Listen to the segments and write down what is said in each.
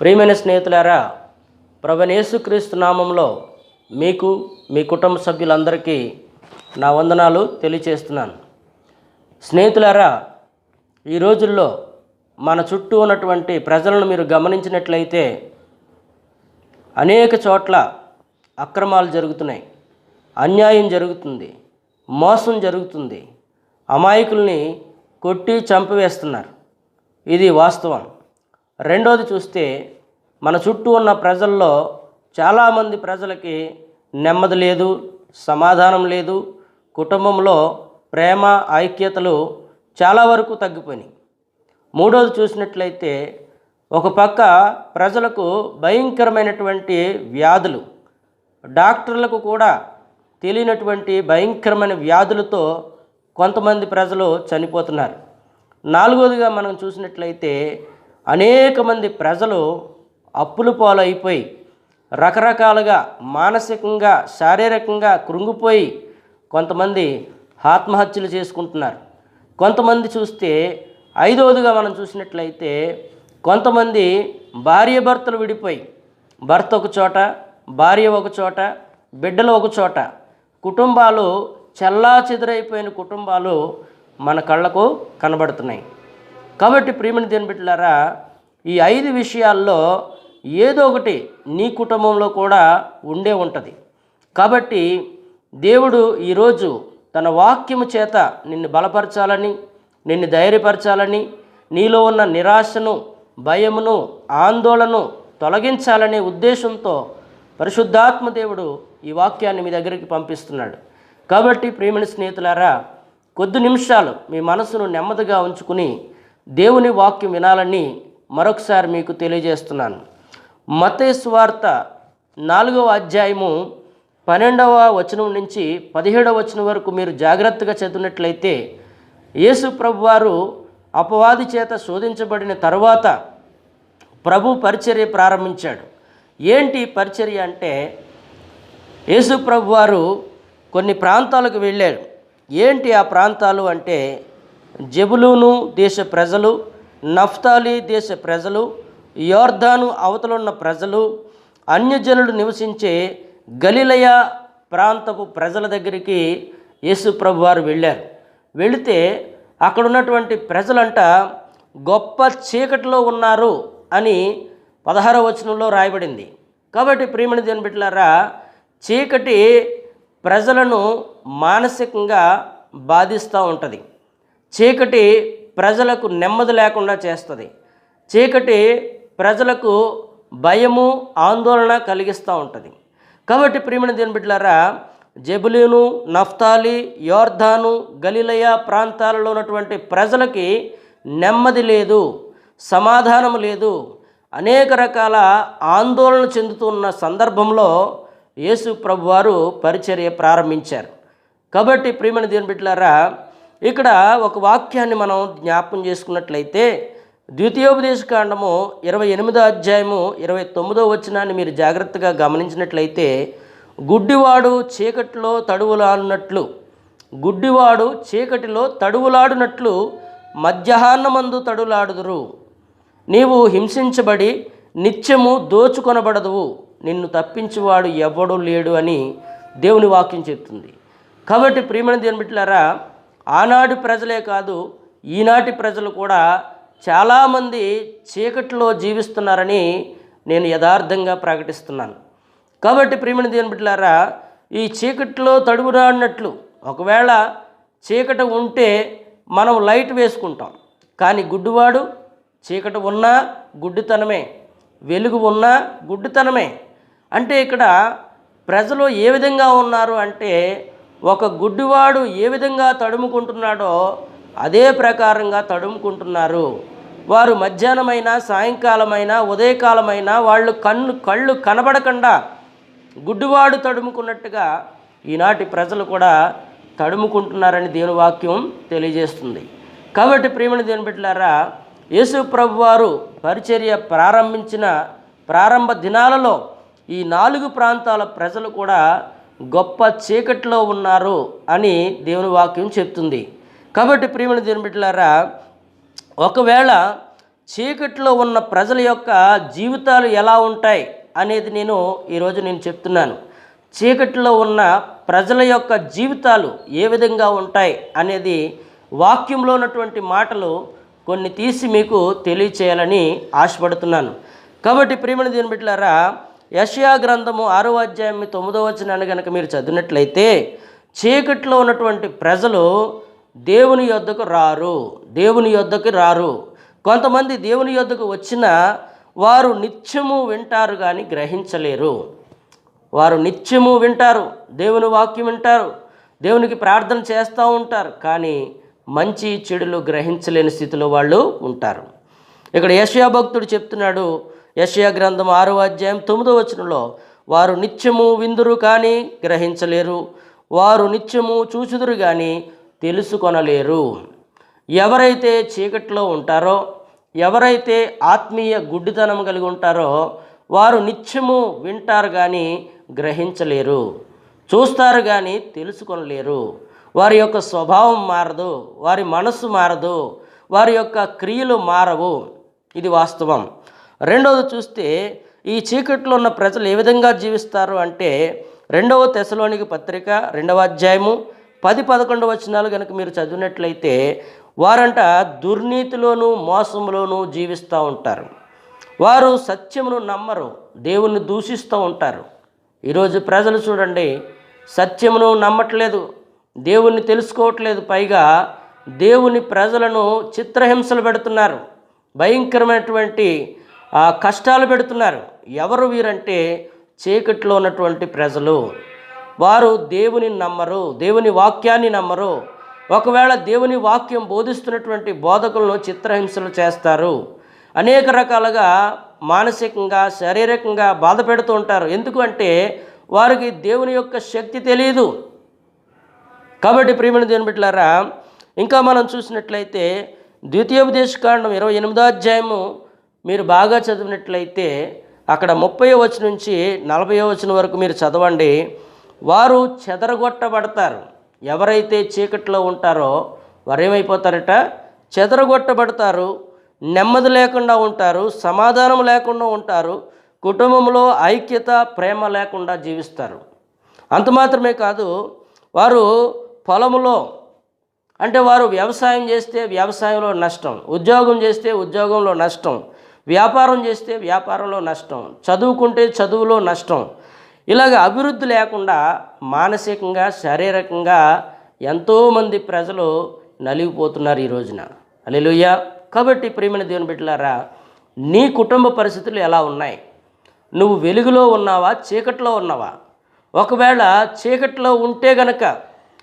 ప్రియమైన స్నేహితులారా ప్రభనేసుక్రీస్తు నామంలో మీకు మీ కుటుంబ సభ్యులందరికీ నా వందనాలు తెలియచేస్తున్నాను. స్నేహితులారా ఈ రోజుల్లో మన చుట్టూ ఉన్నటువంటి ప్రజలను మీరు గమనించినట్లయితే అనేక చోట్ల అక్రమాలు జరుగుతున్నాయి అన్యాయం జరుగుతుంది మోసం జరుగుతుంది అమాయకుల్ని కొట్టి చంపివేస్తున్నారు. ఇది వాస్తవం. రెండోది చూస్తే మన చుట్టూ ఉన్న ప్రజల్లో చాలామంది ప్రజలకి నెమ్మది లేదు సమాధానం లేదు కుటుంబంలో ప్రేమ ఐక్యతలు చాలా వరకు తగ్గిపోయినాయి. మూడోది చూసినట్లయితే ఒక పక్క ప్రజలకు భయంకరమైనటువంటి వ్యాధులు డాక్టర్లకు కూడా తెలియనటువంటి భయంకరమైన వ్యాధులతో కొంతమంది ప్రజలు చనిపోతున్నారు. నాలుగోదిగా మనం చూసినట్లయితే అనేక మంది ప్రజలు అప్పుల పాలైపోయి రకరకాలుగా మానసికంగా శారీరకంగా కృంగిపోయి కొంతమంది ఆత్మహత్యలు చేసుకుంటున్నారు. కొంతమంది చూస్తే ఐదవదిగా మనం చూసినట్లయితే కొంతమంది భార్య భర్తలు విడిపోయి భర్త ఒక చోట భార్య ఒక చోట బిడ్డలు ఒక చోట కుటుంబాలు చెల్లా చెదురైపోయిన కుటుంబాలు మన కళ్ళకు కనబడుతున్నాయి. కాబట్టి ప్రియమణి దేని బిడ్డలారా ఈ ఐదు విషయాల్లో ఏదో ఒకటి నీ కుటుంబంలో కూడా ఉండే ఉంటుంది. కాబట్టి దేవుడు ఈరోజు తన వాక్యము చేత నిన్ను బలపరచాలని నిన్ను ధైర్యపరచాలని నీలో ఉన్న నిరాశను భయమును ఆందోళనను తొలగించాలనే ఉద్దేశంతో పరిశుద్ధాత్మ దేవుడు ఈ వాక్యాన్ని మీ దగ్గరికి పంపిస్తున్నాడు. కాబట్టి ప్రియమైన స్నేహితులారా కొద్ది నిమిషాలు మీ మనసును నెమ్మదిగా ఉంచుకుని దేవుని వాక్యం వినాలని మరొకసారి మీకు తెలియజేస్తున్నాను. మతేశ్వార్త నాలుగవ అధ్యాయము పన్నెండవ వచనం నుంచి పదిహేడవ వచనం వరకు మీరు జాగ్రత్తగా చదివినట్లయితే యేసు ప్రభు వారు అపవాది చేత శోధించబడిన తర్వాత ప్రభు పరిచర్య ప్రారంభించాడు. ఏంటి పరిచర్య అంటే యేసు ప్రభు వారు కొన్ని ప్రాంతాలకు వెళ్ళాడు ఏంటి ఆ ప్రాంతాలు అంటే జబులూను దేశ ప్రజలు నఫ్తాలి దేశ ప్రజలు యోర్ధాను అవతలున్న ప్రజలు అన్యజనులు నివసించే గలిలయ ప్రాంతపు ప్రజల దగ్గరికి యేసు ప్రభు వారు వెళ్ళారు. వెళితే అక్కడ ఉన్నటువంటి ప్రజలంట గొప్ప చీకటిలో ఉన్నారు అని పదహారవ వచనంలో రాయబడింది. కాబట్టి ప్రియమణి దేని బిడ్డలారా చీకటి ప్రజలను మానసికంగా బాధిస్తూ ఉంటుంది. చీకటి ప్రజలకు నెమ్మది లేకుండా చేస్తుంది. చీకటి ప్రజలకు భయము ఆందోళన కలిగిస్తూ ఉంటుంది. కాబట్టి ప్రియమైన దేని బిడ్డలారా జబులీను నఫ్తాలి యోర్ధాను గలిలయ ప్రాంతాలలో ఉన్నటువంటి ప్రజలకి నెమ్మది లేదు సమాధానం లేదు. అనేక రకాల ఆందోళన చెందుతున్న సందర్భంలో యేసు ప్రభువారు పరిచర్య ప్రారంభించారు. కాబట్టి ప్రియమైన దేని బిడ్డలారా ఇక్కడ ఒక వాక్యాన్ని మనం జ్ఞాపం చేసుకున్నట్లయితే ద్వితీయోపదేశ కాండము ఇరవై ఎనిమిదో అధ్యాయము ఇరవై తొమ్మిదో వచనాన్ని మీరు జాగ్రత్తగా గమనించినట్లయితే గుడ్డివాడు చీకటిలో తడువులాడినట్లు గుడ్డివాడు చీకటిలో తడువులాడినట్లు మధ్యాహ్నమందు తడులాడుదురు. నీవు హింసించబడి నిత్యము దోచుకొనబడదువు. నిన్ను తప్పించేవాడు ఎవడూ లేడు అని దేవుని వాక్యం చెప్తుంది. కాబట్టి ప్రియమైన దేవుని బిట్లారా ఆనాటి ప్రజలే కాదు ఈనాటి ప్రజలు కూడా చాలామంది చీకట్లో జీవిస్తున్నారని నేను యథార్థంగా ప్రకటిస్తున్నాను. కాబట్టి ప్రియమైన దేవుని బిడ్డలారా ఈ చీకటిలో తడువురాడినట్లు ఒకవేళ చీకటి ఉంటే మనం లైట్ వేసుకుంటాం. కానీ గుడ్డువాడు చీకటి ఉన్నా గుడ్డితనమే వెలుగు ఉన్నా గుడ్డితనమే. అంటే ఇక్కడ ప్రజలు ఏ విధంగా ఉన్నారు అంటే ఒక గుడ్డివాడు ఏ విధంగా తడుముకుంటున్నాడో అదే ప్రకారంగా తడుముకుంటున్నారు. వారు మధ్యాహ్నమైనా సాయంకాలమైనా ఉదయకాలమైనా వాళ్ళు కన్ను కళ్ళు కనబడకుండా గుడ్డివాడు తడుముకున్నట్టుగా ఈనాటి ప్రజలు కూడా తడుముకుంటున్నారని దేవుని వాక్యం తెలియజేస్తుంది. కాబట్టి ప్రియమణ దేవుని బిడ్డలారా యేసు ప్రభు వారు పరిచర్య ప్రారంభించిన ప్రారంభ దినాలలో ఈ నాలుగు ప్రాంతాల ప్రజలు కూడా గొప్ప చీకటిలో ఉన్నారు అని దేవుని వాక్యం చెప్తుంది. కాబట్టి ప్రియమణ దేవుని బిడ్డలారా ఒకవేళ చీకట్లో ఉన్న ప్రజల యొక్క జీవితాలు ఎలా ఉంటాయి అనేది నేను ఈరోజు నేను చెప్తున్నాను. చీకట్లో ఉన్న ప్రజల యొక్క జీవితాలు ఏ విధంగా ఉంటాయి అనేది వాక్యంలో ఉన్నటువంటి మాటలు కొన్ని తీసి మీకు తెలియచేయాలని ఆశపడుతున్నాను. కాబట్టి ప్రియమణ దీని బిడ్డలారా యషయా గ్రంథము ఆరో అధ్యాయం తొమ్మిదో వచనాన్ని కనుక మీరు చదివినట్లయితే చీకట్లో ఉన్నటువంటి ప్రజలు దేవుని యొద్దకు రారు దేవుని యొద్దకు రారు. కొంతమంది దేవుని యొద్దకు వచ్చినా వారు నిత్యము వింటారు కానీ గ్రహించలేరు. వారు నిత్యము వింటారు దేవుని వాక్యం వింటారు దేవునికి ప్రార్థన చేస్తూ ఉంటారు కానీ మంచి చెడులు గ్రహించలేని స్థితిలో వాళ్ళు ఉంటారు. ఇక్కడ యశయా భక్తుడు చెప్తున్నాడు యషయా గ్రంథం ఆరో అధ్యాయం తొమ్మిదో వచనంలో వారు నిత్యము విందురు కానీ గ్రహించలేరు వారు నిత్యము చూచుదురు కానీ తెలుసుకొనలేరు. ఎవరైతే చీకట్లో ఉంటారో ఎవరైతే ఆత్మీయ గుడ్డితనం కలిగి ఉంటారో వారు నిత్యము వింటారు కానీ గ్రహించలేరు చూస్తారు కానీ తెలుసుకొనలేరు. వారి యొక్క స్వభావం మారదు వారి మనస్సు మారదు వారి యొక్క క్రియలు మారవు. ఇది వాస్తవం. రెండవది చూస్తే ఈ చీకట్లో ఉన్న ప్రజలు ఏ విధంగా జీవిస్తారు అంటే రెండవ తెశలోనికి పత్రిక రెండవ అధ్యాయము పది పదకొండు వచనాలు కనుక మీరు చదివినట్లయితే వారంట దుర్నీతిలోనూ మోసంలోనూ జీవిస్తూ ఉంటారు. వారు సత్యమును నమ్మరు దేవుణ్ణి దూషిస్తూ ఉంటారు. ఈరోజు ప్రజలు చూడండి సత్యమును నమ్మట్లేదు దేవుణ్ణి తెలుసుకోవట్లేదు పైగా దేవుని ప్రజలను చిత్రహింసలు పెడుతున్నారు. భయంకరమైనటువంటి కష్టాలు పెడుతున్నారు. ఎవరు వీరంటే చీకట్లో ఉన్నటువంటి ప్రజలు. వారు దేవుని నమ్మరు దేవుని వాక్యాన్ని నమ్మరు. ఒకవేళ దేవుని వాక్యం బోధిస్తున్నటువంటి బోధకులను చిత్రహింసలు చేస్తారు. అనేక రకాలుగా మానసికంగా శారీరకంగా బాధ పెడుతూ ఉంటారు. ఎందుకంటే వారికి దేవుని యొక్క శక్తి తెలియదు కాబట్టి ప్రియమైన దేవుని బిడ్డలారా ఇంకా మనం చూసినట్లయితే ద్వితీయోపదేశకాండం ఇరవై ఎనిమిదో అధ్యాయము మీరు బాగా చదివినట్లయితే అక్కడ ముప్పై వచ్చిన నుంచి నలభై వచ్చిన వరకు మీరు చదవండి. వారు చెదరగొట్టబడతారు. ఎవరైతే చీకట్లో ఉంటారో వారు ఏమైపోతారట చెదరగొట్టబడతారు. నెమ్మది లేకుండా ఉంటారు. సమాధానం లేకుండా ఉంటారు. కుటుంబంలో ఐక్యత ప్రేమ లేకుండా జీవిస్తారు. అంత మాత్రమే కాదు వారు పొలములో అంటే వారు వ్యవసాయం చేస్తే వ్యవసాయంలో నష్టం ఉద్యోగం చేస్తే ఉద్యోగంలో నష్టం వ్యాపారం చేస్తే వ్యాపారంలో నష్టం చదువుకుంటే చదువులో నష్టం. ఇలాగ అభివృద్ధి లేకుండా మానసికంగా శారీరకంగా ఎంతోమంది ప్రజలు నలిగిపోతున్నారు ఈ రోజున. అలెలుయ్య కాబట్టి ప్రియమైన దేవుని బిడ్డలారా నీ కుటుంబ పరిస్థితులు ఎలా ఉన్నాయి? నువ్వు వెలుగులో ఉన్నావా? చీకట్లో ఉన్నావా? ఒకవేళ చీకట్లో ఉంటే గనక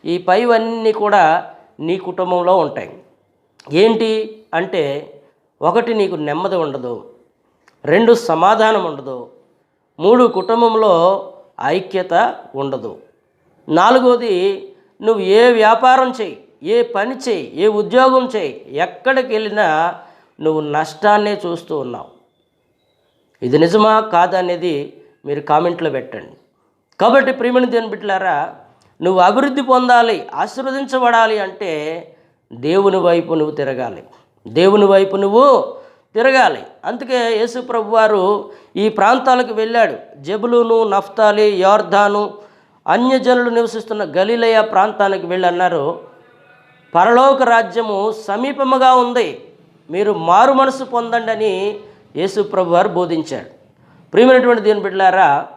ఈ పైవన్నీ కూడా నీ కుటుంబంలో ఉంటాయి. ఏంటి అంటే ఒకటి నీకు నెమ్మది ఉండదు రెండు సమాధానం ఉండదు మూడు కుటుంబంలో ఐక్యత ఉండదు. నాలుగోది నువ్వు ఏ వ్యాపారం చేయి ఏ పని చేయి ఏ ఉద్యోగం చేయి ఎక్కడికి వెళ్ళినా నువ్వు నష్టాన్నే చూస్తూ ఉన్నావు. ఇది నిజమా కాదా అనేది మీరు కామెంట్లో పెట్టండి. కాబట్టి ప్రియమణి దేని బిడ్డలారా నువ్వు అభివృద్ధి పొందాలి ఆశీర్వదించబడాలి అంటే దేవుని వైపు నువ్వు తిరగాలి. దేవుని వైపు నువ్వు తిరగాలి. అందుకే యేసుప్రభు వారు ఈ ప్రాంతాలకు వెళ్ళాడు. జబులును నఫ్తాలి యోర్ధాను అన్యజనులు నివసిస్తున్న గలిలయ ప్రాంతానికి వెళ్ళన్నారు. పరలోక రాజ్యము సమీపముగా ఉంది. మీరు మారు మనసు పొందండి అని యేసుప్రభు వారు బోధించాడు. ప్రియమైనటువంటి దీని బిడ్డలారా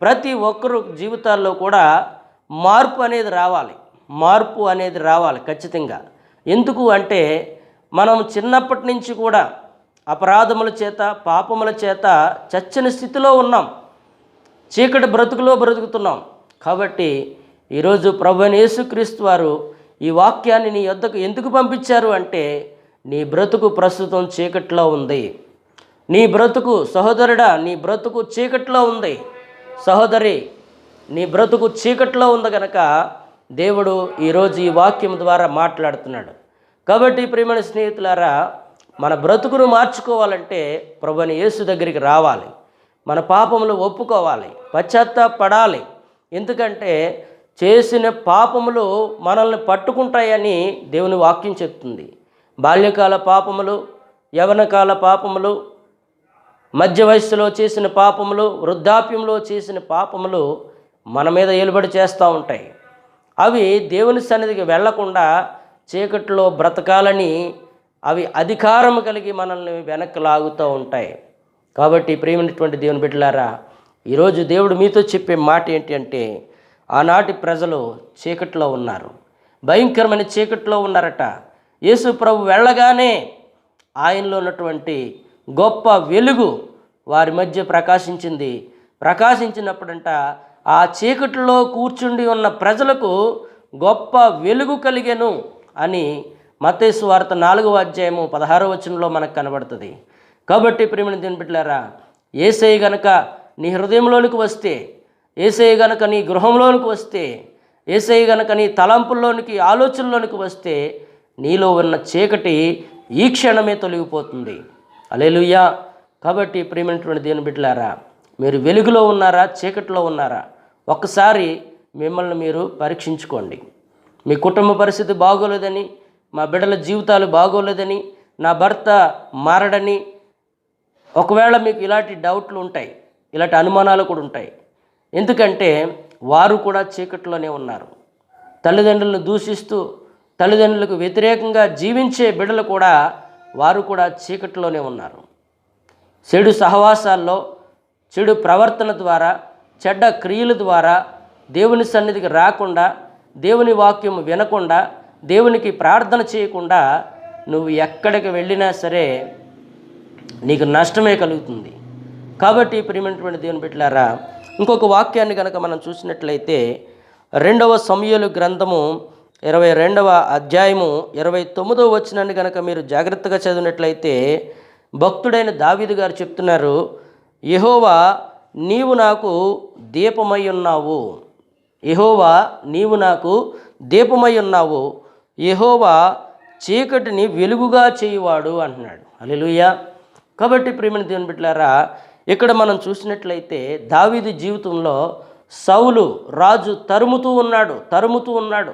ప్రతి ఒక్కరు జీవితాల్లో కూడా మార్పు అనేది రావాలి. మార్పు అనేది రావాలి ఖచ్చితంగా. ఎందుకు అంటే మనం చిన్నప్పటి నుంచి కూడా అపరాధముల చేత పాపముల చేత చచ్చని స్థితిలో ఉన్నాం. చీకటి బ్రతుకులో బ్రతుకుతున్నాం. కాబట్టి ఈరోజు ప్రభు యేసుక్రీస్తు వారు ఈ వాక్యాన్ని నీ యొద్దకు ఎందుకు పంపించారు అంటే నీ బ్రతుకు ప్రస్తుతం చీకట్లో ఉంది. నీ బ్రతుకు సహోదరుడా నీ బ్రతుకు చీకట్లో ఉంది. సహోదరి నీ బ్రతుకు చీకట్లో ఉంది గనక దేవుడు ఈరోజు ఈ వాక్యం ద్వారా మాట్లాడుతున్నాడు. కాబట్టి ప్రియమైన స్నేహితులారా మన బ్రతుకును మార్చుకోవాలంటే ప్రభుని యేసు దగ్గరికి రావాలి. మన పాపములు ఒప్పుకోవాలి పశ్చాత్తాపడాలి. ఎందుకంటే చేసిన పాపములు మనల్ని పట్టుకుంటాయని దేవుని వాక్యం చెప్తుంది. బాల్యకాల పాపములు యవనకాల పాపములు మధ్య వయస్సులో చేసిన పాపములు వృద్ధాప్యంలో చేసిన పాపములు మన మీద ఏలుబడి చేస్తూ ఉంటాయి. అవి దేవుని సన్నిధికి వెళ్ళకుండా చీకట్లో బ్రతకాలని అవి అధికారం కలిగి మనల్ని వెనక్కి లాగుతూ ఉంటాయి. కాబట్టి ప్రేమైనటువంటి దేవుని బిడ్డలారా ఈరోజు దేవుడు మీతో చెప్పే మాట ఏంటి అంటే ఆనాటి ప్రజలు చీకట్లో ఉన్నారు. భయంకరమైన చీకట్లో ఉన్నారట. యేసు ప్రభు వెళ్ళగానే ఆయనలో ఉన్నటువంటి గొప్ప వెలుగు వారి మధ్య ప్రకాశించింది. ప్రకాశించినప్పుడంట ఆ చీకటిలో కూర్చుండి ఉన్న ప్రజలకు గొప్ప వెలుగు కలిగెను. అని మతేసు వార్త నాలుగవ అధ్యాయము పదహారవ వచనంలో మనకు కనబడుతుంది. కాబట్టి ప్రేమిని తినిపెట్టారా ఏసై గనక నీ హృదయంలోనికి వస్తే ఏసై గనక నీ గృహంలోనికి వస్తే ఏసై గనక నీ తలంపుల్లోనికి ఆలోచనలోనికి వస్తే నీలో ఉన్న చీకటి ఈ క్షణమే తొలగిపోతుంది. అలేలుయ్యా కాబట్టి ప్రియమైనటువంటి దేవుని బిడ్డలారా మీరు వెలుగులో ఉన్నారా చీకటిలో ఉన్నారా ఒక్కసారి మిమ్మల్ని మీరు పరీక్షించుకోండి. మీ కుటుంబ పరిస్థితి బాగోలేదని మా బిడ్డల జీవితాలు బాగోలేదని నా భర్త మారడని ఒకవేళ మీకు ఇలాంటి డౌట్లు ఉంటాయి ఇలాంటి అనుమానాలు కూడా ఉంటాయి. ఎందుకంటే వారు కూడా చీకట్లోనే ఉన్నారు. తల్లిదండ్రులను దూషిస్తూ తల్లిదండ్రులకు వ్యతిరేకంగా జీవించే బిడ్డలు కూడా వారు కూడా చీకట్లోనే ఉన్నారు. చెడు సహవాసాల్లో చెడు ప్రవర్తన ద్వారా చెడ్డ క్రియల ద్వారా దేవుని సన్నిధికి రాకుండా దేవుని వాక్యం వినకుండా దేవునికి ప్రార్థన చేయకుండా నువ్వు ఎక్కడికి వెళ్ళినా సరే నీకు నష్టమే కలుగుతుంది. కాబట్టి ప్రియమైనటువంటి దేవుని పెట్టారా ఇంకొక వాక్యాన్ని కనుక మనం చూసినట్లయితే రెండవ సమయలు గ్రంథము ఇరవై రెండవ అధ్యాయము ఇరవై తొమ్మిదవ వచ్చినాన్ని కనుక మీరు జాగ్రత్తగా చదివినట్లయితే భక్తుడైన దావీదు గారు చెప్తున్నారు యహోవా నీవు నాకు దీపమై ఉన్నావు. యహోవా నీవు నాకు దీపమై ఉన్నావు. యెహోవా చీకటిని వెలుగుగా చేయువాడు అంటున్నాడు. అలెలుయ కాబట్టి ప్రేమిన దేవుని బిడ్డలారా ఇక్కడ మనం చూసినట్లయితే దావీదు జీవితంలో సౌలు రాజు తరుముతూ ఉన్నాడు తరుముతూ ఉన్నాడు.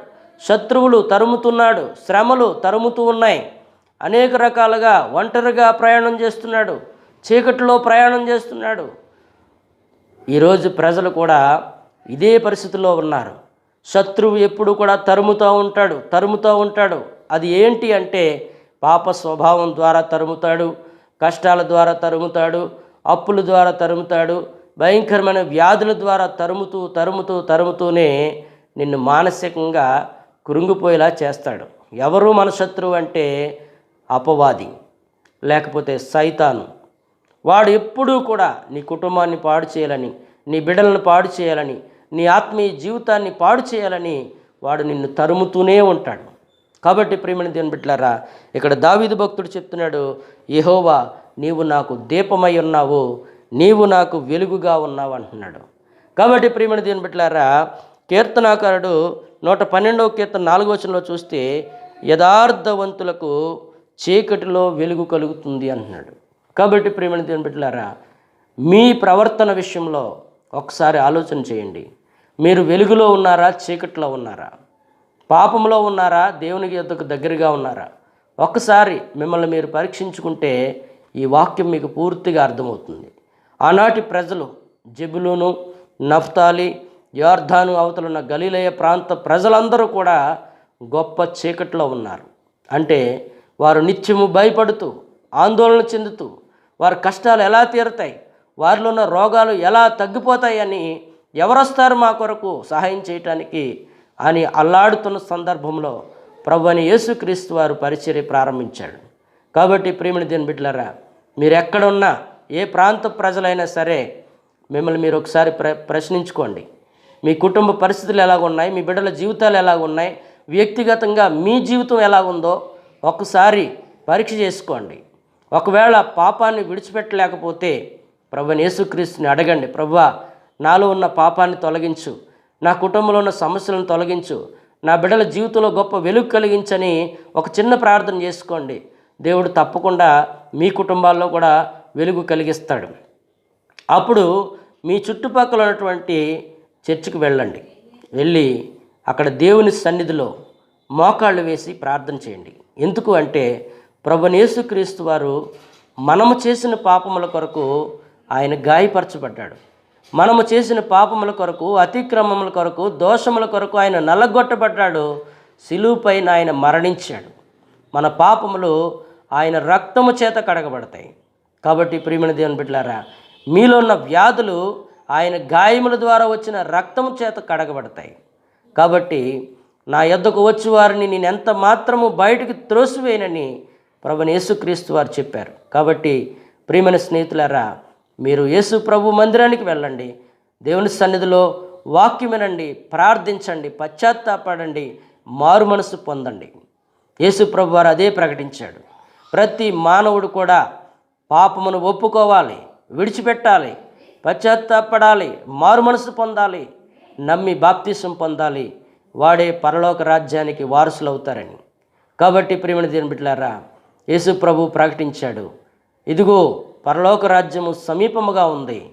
శత్రువులు తరుముతున్నాడు శ్రమలు తరుముతూ ఉన్నాయి. అనేక రకాలుగా ఒంటరిగా ప్రయాణం చేస్తున్నాడు చీకటిలో ప్రయాణం చేస్తున్నాడు. ఈరోజు ప్రజలు కూడా ఇదే పరిస్థితిలో ఉన్నారు. శత్రువు ఎప్పుడు కూడా తరుముతూ ఉంటాడు తరుముతూ ఉంటాడు. అది ఏంటి అంటే పాప స్వభావం ద్వారా తరుముతాడు కష్టాల ద్వారా తరుముతాడు అప్పుల ద్వారా తరుముతాడు భయంకరమైన వ్యాధుల ద్వారా తరుముతూ తరుముతూ తరుముతూనే నిన్ను మానసికంగా కృంగిపోయేలా చేస్తాడు. ఎవరు మన శత్రువు అంటే అపవాది లేకపోతే సైతాను. వాడు ఎప్పుడూ కూడా నీ కుటుంబాన్ని పాడు చేయాలని నీ బిడ్డలను పాడు చేయాలని నీ ఆత్మీయ జీవితాన్ని పాడు చేయాలని వాడు నిన్ను తరుముతూనే ఉంటాడు. కాబట్టి ప్రేమని దేవుని బిడ్డలారా ఇక్కడ దావీదు భక్తుడు చెప్తున్నాడు యెహోవా నీవు నాకు దీపమై ఉన్నావు నీవు నాకు వెలుగుగా ఉన్నావు అంటున్నాడు. కాబట్టి ప్రియమణి దేవుని బిడ్డలారా కీర్తనాకారుడు నూట పన్నెండవ కీర్తన నాలుగో వచనంలో చూస్తే యథార్థవంతులకు చీకటిలో వెలుగు కలుగుతుంది అంటున్నాడు. కాబట్టి ప్రియమణి దేవుని బిడ్డలారా మీ ప్రవర్తన విషయంలో ఒకసారి ఆలోచన చేయండి. మీరు వెలుగులో ఉన్నారా చీకట్లో ఉన్నారా? పాపంలో ఉన్నారా దేవునికి యొద్దకు దగ్గరగా ఉన్నారా? ఒక్కసారి మిమ్మల్ని మీరు పరీక్షించుకుంటే ఈ వాక్యం మీకు పూర్తిగా అర్థమవుతుంది. ఆనాటి ప్రజలు జబులును నఫ్తాలి యార్ధాను అవతలున్న గలీలయ ప్రాంత ప్రజలందరూ కూడా గొప్ప చీకట్లో ఉన్నారు. అంటే వారు నిత్యము భయపడుతూ ఆందోళన చెందుతూ వారి కష్టాలు ఎలా తీరుతాయి వారిలో ఉన్న రోగాలు ఎలా తగ్గిపోతాయని ఎవరొస్తారు మా కొరకు సహాయం చేయటానికి అని అల్లాడుతున్న సందర్భంలో ప్రభుని యేసుక్రీస్తు వారు పరిచర్య ప్రారంభించాడు. కాబట్టి ప్రేమిని దీని బిడ్డలరా మీరు ఎక్కడున్నా ఏ ప్రాంత ప్రజలైనా సరే మిమ్మల్ని మీరు ఒకసారి ప్ర ప్రశ్నించుకోండి. మీ కుటుంబ పరిస్థితులు ఎలాగ ఉన్నాయి మీ బిడ్డల జీవితాలు ఎలాగ ఉన్నాయి వ్యక్తిగతంగా మీ జీవితం ఎలాగుందో ఒకసారి పరీక్ష చేసుకోండి. ఒకవేళ పాపాన్ని విడిచిపెట్టలేకపోతే ప్రభుని యేసుక్రీస్తుని అడగండి ప్రభువా నాలో ఉన్న పాపాన్ని తొలగించు. నా కుటుంబంలో ఉన్న సమస్యలను తొలగించు. నా బిడ్డల జీవితంలో గొప్ప వెలుగు కలిగించని ఒక చిన్న ప్రార్థన చేసుకోండి. దేవుడు తప్పకుండా మీ కుటుంబాల్లో కూడా వెలుగు కలిగిస్తాడు. అప్పుడు మీ చుట్టుపక్కల ఉన్నటువంటి చర్చికి వెళ్ళండి. వెళ్ళి అక్కడ దేవుని సన్నిధిలో మోకాళ్ళు వేసి ప్రార్థన చేయండి. ఎందుకు అంటే ప్రభునేసుక్రీస్తు వారు మనము చేసిన పాపముల కొరకు ఆయన గాయపరచబడ్డాడు. మనము చేసిన పాపముల కొరకు అతిక్రమముల కొరకు దోషముల కొరకు ఆయన నల్లగొట్టబడ్డాడు. సిలువుపైన ఆయన మరణించాడు. మన పాపములు ఆయన రక్తము చేత కడగబడతాయి. కాబట్టి ప్రియమైన దేవుని బిడ్డలారా మీలో ఉన్న వ్యాధులు ఆయన గాయముల ద్వారా వచ్చిన రక్తము చేత కడగబడతాయి. కాబట్టి నా యొద్దకు వచ్చి వారిని నేను ఎంత మాత్రము బయటకు త్రోసివేనని ప్రభుని యేసుక్రీస్తు వారు చెప్పారు. కాబట్టి ప్రియమైన స్నేహితులారా మీరు యేసు ప్రభు మందిరానికి వెళ్ళండి. దేవుని సన్నిధిలో వాక్యం వినండి ప్రార్థించండి పశ్చాత్తాపడండి మారు మనసు పొందండి. యేసు ప్రభు వారు అదే ప్రకటించాడు. ప్రతి మానవుడు కూడా పాపమును ఒప్పుకోవాలి విడిచిపెట్టాలి పశ్చాత్తాపడాలి మారు మనసు పొందాలి నమ్మి బాప్తిసం పొందాలి. వాడే పరలోక రాజ్యానికి వారసులు అవుతారని. కాబట్టి ప్రియమైన దీని బిడ్డలారా యేసు ప్రభు ప్రకటించాడు. ఇదిగో పరలోక రాజ్యము సమీపముగా ఉంది.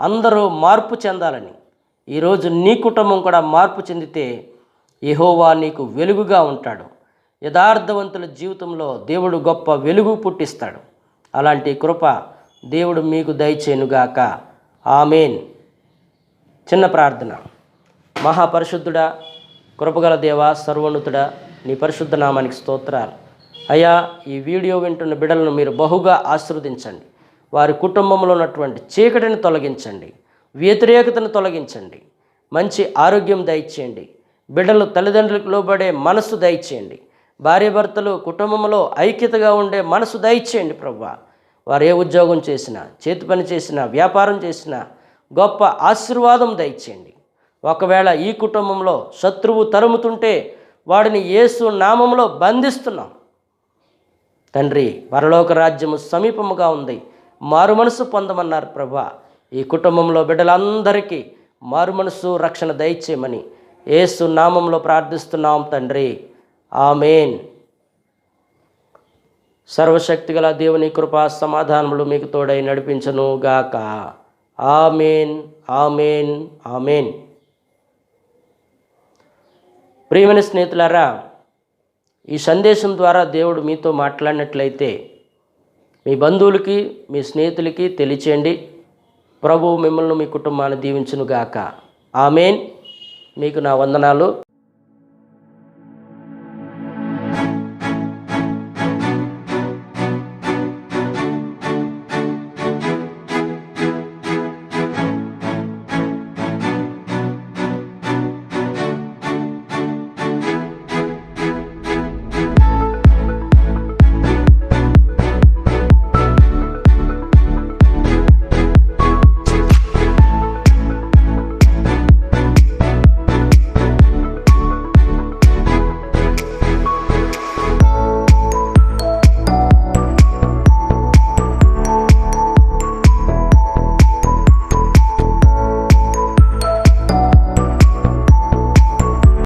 అందరూ మార్పు చెందాలని. ఈరోజు నీ కుటుంబం కూడా మార్పు చెందితే ఎహోవా నీకు వెలుగుగా ఉంటాడు. యథార్థవంతుల జీవితంలో దేవుడు గొప్ప వెలుగు పుట్టిస్తాడు. అలాంటి కృప దేవుడు మీకు దయచేనుగాక ఆమెన్. చిన్న ప్రార్థన. మహాపరిశుద్ధుడా కృపగల దేవ సర్వోన్నతుడా నీ పరిశుద్ధ నామానికి స్తోత్రాలు. అయ్యా ఈ వీడియో వింటున్న బిడలను మీరు బహుగా ఆశీర్వదించండి. వారి కుటుంబంలో ఉన్నటువంటి చీకటిని తొలగించండి వ్యతిరేకతను తొలగించండి మంచి ఆరోగ్యం దయచేయండి బిడ్డలు తల్లిదండ్రులకు లోబడే మనసు దయచేయండి భార్యాభర్తలు కుటుంబంలో ఐక్యతగా ఉండే మనసు దయచేయండి ప్రభా వారు ఏ ఉద్యోగం చేసినా చేతి పని చేసినా వ్యాపారం చేసినా గొప్ప ఆశీర్వాదం దయచేయండి. ఒకవేళ ఈ కుటుంబంలో శత్రువు తరుముతుంటే వాడిని యేసు నామంలో బంధిస్తున్నాం. తండ్రి పరలోక రాజ్యము సమీపముగా ఉంది. మారు మనసు పొందమన్నారు ప్రభా. ఈ కుటుంబంలో బిడ్డలందరికీ మారు మనసు రక్షణ దయచేయమని ఏసు నామంలో ప్రార్థిస్తున్నాం తండ్రి. ఆమెన్. సర్వశక్తిగల దేవుని కృపా సమాధానములు మీకు తోడై నడిపించను గాక. Amen amen amen. ప్రియమైన స్నేహితులారా ఈ సందేశం ద్వారా దేవుడు మీతో మాట్లాడినట్లయితే మీ బంధువులకి మీ స్నేహితులకి తెలియచేయండి. ప్రభు మిమ్మల్ని మీ కుటుంబాన్ని దీవించునుగాక. ఆమెన్. మీకు నా వందనాలు.